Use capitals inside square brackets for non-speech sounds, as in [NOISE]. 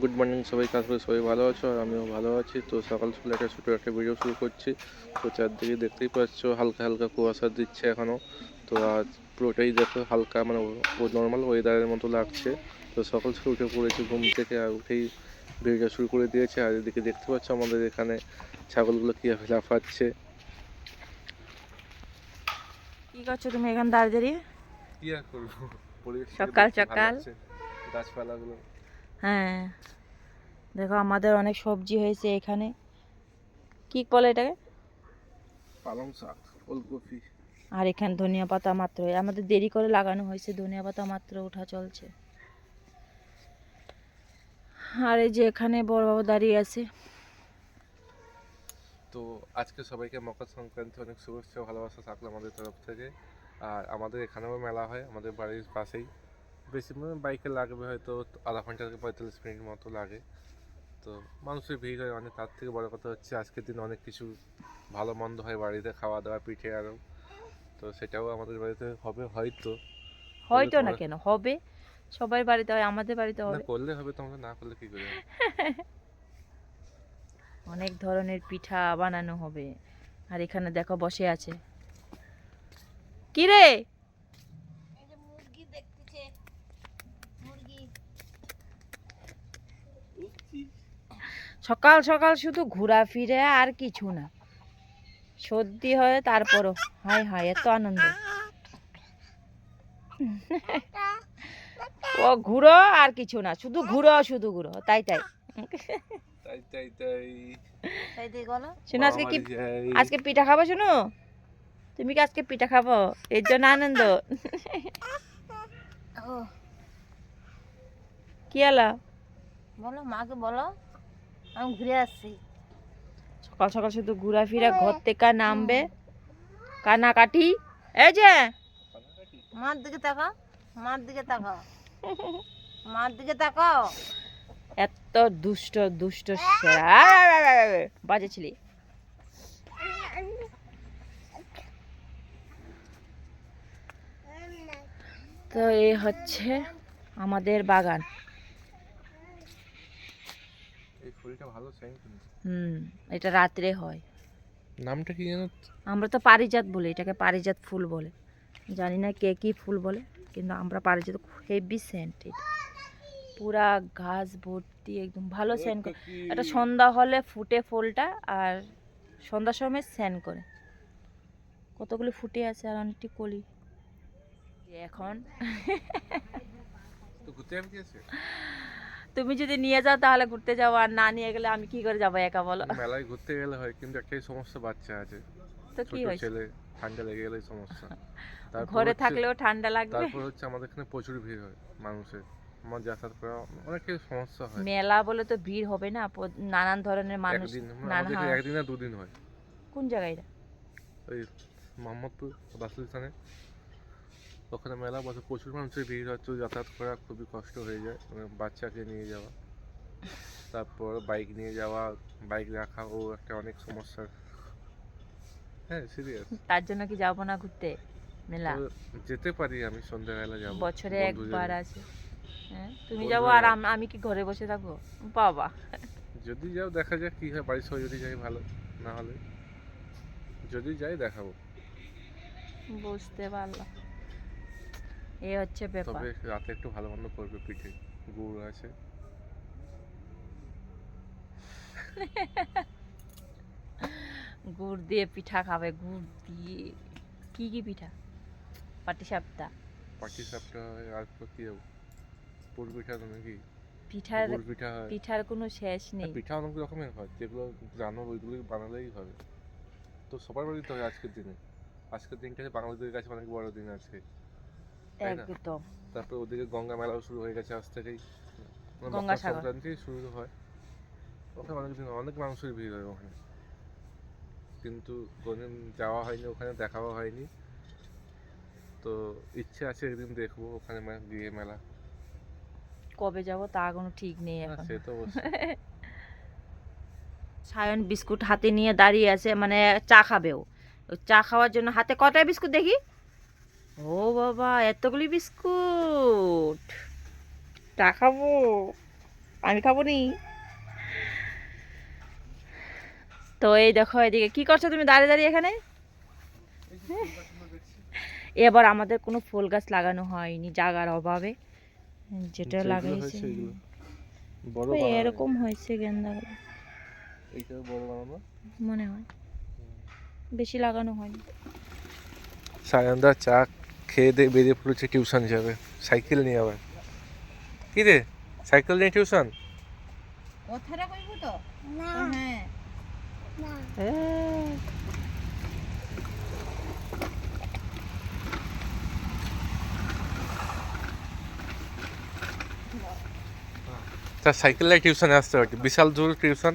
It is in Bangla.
গুড মর্নিং সবাই। কাজ করে সবাই ভালো আছো আর আমিও ভালো আছি। তো সকাল সকাল একটা ছোটো একটা ভিডিও শুরু করছি। তো চারদিকে দেখতেই পাচ্ছ হালকা হালকা কুয়াশা দিচ্ছে এখনও তো আজ পুরোটাই দেখো হালকা মানে নর্মাল ওয়েদারের মতো লাগছে। তো সকাল সকাল উঠে পড়েছি ঘুম থেকে আর উঠেই ভিডিওটা শুরু করে দিয়েছে। আর এদিকে দেখতে পাচ্ছ আমাদের এখানে ছাগলগুলো কীভাবে লাফাচ্ছে। কি করছ তুমি এখানে দাঁড়িয়ে দাঁড়িয়ে? কি আর করব? সকাল সকাল। গাছপালাগুলো হ্যাঁ। দেখো আমাদের অনেক সবজি হয়েছে এখানে। কি বলে এটাকে? পালং শাক ফুলকপি আর এখানে ধনিয়া পাতা মাত্র। আমাদের দেরি করে লাগানো হয়েছে ধনিয়া পাতা মাত্র ওঠা চলছে। আর এই যে এখানে বড় বাবু দাঁড়িয়ে আছে। তো আজকে সবাইকে মকর সংক্রান্তি অনেক শুভেচ্ছা ভালোবাসা থাকল আমাদের তরফ থেকে। আর আমাদের এখানেও মেলা হয় আমাদের বাড়ির পাশেই। বেশি মানে বাইকে লাগবে হয়তো আধা ঘণ্টা থেকে পঁয়তাল্লিশ মিনিট মতো লাগে। তো মানুষের ভিড় হয় অনেক তার থেকে বড় কথা হচ্ছে আজকের দিন অনেক কিছু ভালো মন্দ হয় বাড়িতে খাওয়া দাওয়া পিঠে আরও তো সেটাও আমাদের বাড়িতে হবে হয়তো। হয়তো না কেন? হবে। সবার বাড়িতে হয় আমাদের বাড়িতে না হবে। করলে হবে তোমরা না করলে কি করে? [LAUGHS] অনেক ধরনের পিঠা বানানো হবে। আর এখানে দেখো বসে আছে। কি রে? সকাল সকাল শুধু ঘোরাফিরে আর কিছু না। সর্দি হয় তারপরও। হায় হায় এত আনন্দ। ও ঘুরো আর কিছু না। শুধু ঘুরো শুধু ঘুরো। তাই তাই। তাই তাই তাই। শুনো আজকে কি আজকে পিঠা খাব শুনো? তুমি কি আজকে পিঠা খাব? এর জন্য আনন্দ। কি আলা? বলো মাকে বলো। আমি ঘুরে আসছি। সকাল সকাল শুধু ঘোরাফেরা ঘর থেকে নামবে। কানাকাটি। এই যে। মার দিকে তাকাও মার দিকে তাকাও। [LAUGHS] মার দিকে তাকাও। এত দুষ্ট দুষ্ট সেরা। [LAUGHS] বাজে ছিলি। তো এই হচ্ছে আমাদের বাগান। এই ভালো সেন্ট হুম এটা রাত্রে হয়। নামটা কি জানো আমরা তো পারিজাত বলি এটাকে পারিজাত ফুল বলে। জানি না কে কি ফুল বলে কিন্তু আমরা পারিজাত হেভি সেন্ট এটা। পুরা ঘাস ভর্তি একদম ভালো সেন্ট করে। এটা সন্ধ্যা হলে ফুটে ফুলটা আর সন্ধ্যার সময় সেন্ট করে। কতগুলো ফুটে আছে আর অনেকটি কলি? এখন। তুমি যদি নিয়ে যাও তাহলে ঘুরতে যাব আর না নিয়ে গেলে আমি কি করে যাব একা বলো? মেলায় ঘুরতে গেলে হয় কিন্তু একটাই সমস্যা বাচ্চা আছে। তো কি হয়েছে? ছেলে ঠান্ডা লেগে গেলেই সমস্যা। ঘরে থাকলেও ঠান্ডা লাগবে? তারপর হচ্ছে আমাদের এখানে প্রচুর ভিড় হয় মানুষের। আমার যাতায়াত করা অনেক সমস্যা হয়। মেলা বলে তো ভিড় হবে না নানান ধরনের মানুষ মানে নানা হ্যাঁ। একদিন না দুদিন হয়। কোন জায়গায় এটা? ওই মোহাম্মদপুর রাসুল স্থানে ওখানে মেলা বসে প্রচুর মানুষের ভিড় হচ্ছে যাতায়াত করা খুবই কষ্ট হয়ে যায়। মানে বাচ্চাকে নিয়ে যাওয়া তারপর বাইক নিয়ে যাওয়া বাইক রাখা ও একটা অনেক সমস্যার হ্যাঁ সিরিয়াস তার জন্য কি যাব না ঘুরতে? মেলা? যেতে পারি আমি সন্ধ্যাবেলা যাব। বছরে একবার। আছে। হ্যাঁ তুমি যাব আর আমি কি ঘরে বসে থাকব? বাবা। যদি যাও দেখা যাক কি হয় বাড়ির সবাই যদি যাই ভালো। না হলে যদি যাই দেখাবো। বুঝতে পারলাম। এই হচ্ছে ব্যাপার। তবে রাতে একটু ভালো মন্দ করবে পিঠে গুড় আছে। গুড় দিয়ে পিঠা খাবে গুড় দিয়ে। কি কি পিঠা? পাটি সাপটা পাটি সাপটা হয় আর কি হবে? পুর পিঠা তো নাকি? পিঠার পিঠা পিঠার কোনো শেষ নেই। পিঠা অনেক রকমের হয় যেগুলো জানো ওইগুলোই বানালেই হবে। তো সবার বাড়িতে হয় আজকের দিনে। আজকের দিনটা বাঙালিদের কাছে অনেক বড় দিন আছে? একদম। তারপর ওদিকে গঙ্গা মেলাও শুরু হয়ে গেছে আজ থেকেই। মানে মকর সংক্রান্তি শুরু হয়। ওখানে অনেক দিন অনেক মানুষের ভিড় হয় ওখানে। কিন্তু কোনদিন যাওয়া হয়নি ওখানে দেখাও হয়নি। তো ইচ্ছে আছে একদিন দেখব ওখানে গিয়ে মেলা। কবে যাব তা কোনো ঠিক নেই এখন। সে তো [LAUGHS] সায়ন বিস্কুট হাতে নিয়ে দাঁড়িয়ে আছে মানে চা খাবেও। চা খাওয়ার জন্য হাতে কটা বিস্কুট দেখি? ও বাবা এতগুলি বিস্কুট। তা খাব। আমি খাব নি। তো এই দেখো এদিকে কি করছ তুমি দাঁড়িয়ে দাঁড়িয়ে এখানে? এবার আমাদের কোনো ফুল গাছ লাগানো হয়নি জাগার অভাবে। যেটা লাগাইছে বড় এরকম হয়েছে গেন্দাগুলো এইটা বড় বানানো? মনে হয়। বেশি লাগানো হয়নি। সায়নদা চা খেয়ে দিয়ে বেরিয়ে পড়েছে টিউশন যাবে সাইকেল নিয়ে আবার। কি রে? সাইকেল নিয়ে টিউশন? ওথারা কইবো তো? হ্যাঁ। তার সাইকেল নিয়ে টিউশনে আসতে পারছি বিশাল দূর টিউশন?